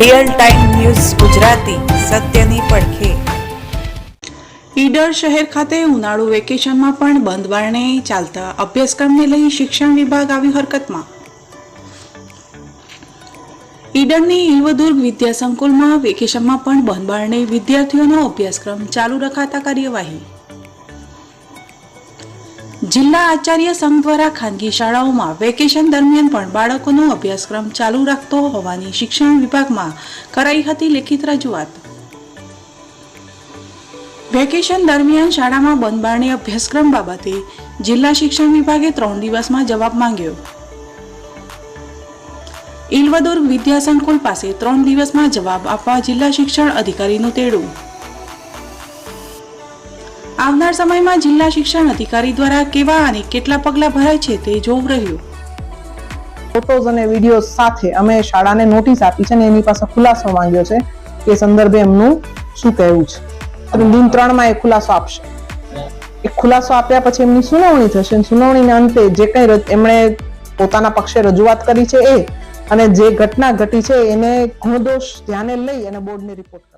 Real time news Gujarati, સત્યની પડખે. ઈડર શહેર ખાતે ઉનાળુ વેકેશનમાં પણ બંધ બારણે ચાલતા અભ્યાસક્રમને લઈ શિક્ષણ વિભાગ આવ્યું હરકતમાં. ઈડરની ઇલવદુર્ગ વિદ્યા સંકુલમાં વેકેશનમાં પણ બંધ બારણે વિદ્યાર્થીઓનો અભ્યાસક્રમ ચાલુ રખાતા કાર્યવાહી. જિલ્લા આચાર્ય સંઘ દ્વારા ખાનગી શાળાઓમાં વેકેશન દરમિયાન પણ બાળકોનો અભ્યાસક્રમ ચાલુ રાખતો હોવાની શિક્ષણ વિભાગમાં કરાઈ હતી લેખિત રજૂઆત. વેકેશન દરમિયાન શાળામાં બંધબારણી અભ્યાસક્રમ બાબતે જિલ્લા શિક્ષણ વિભાગે ત્રણ દિવસમાં જવાબ માંગ્યો. ઇલવદુર વિદ્યાસંકુલ પાસે ત્રણ દિવસમાં જવાબ આપવા જિલ્લા શિક્ષણ અધિકારીનું તેડું. આવનાર સમયમાં જિલ્લા શિક્ષણ અધિકારી દ્વારા કેવા અને કેટલા પગલાં ભરાય છે તે જોવું રહ્યું. ફોટોઝ અને વીડિયો સાથે અમે શાળાને નોટિસ આપી છે અને એની પાસે ખુલાસો માંગ્યો છે એ સંદર્ભે એમનું શું કહેવું છે. અને ત્રણ ત્રણમાં એ ખુલાસો આપશે. એ ખુલાસો આપ્યા પછી એમની સુનાવણી થશે સુનાવણીના અંતે જે કંઈ એમણે પોતાના પક્ષે રજૂઆત કરી છે એ અને જે ઘટના ઘટી છે એને ગુણદોષ ધ્યાને લઈ અને બોર્ડને રિપોર્ટ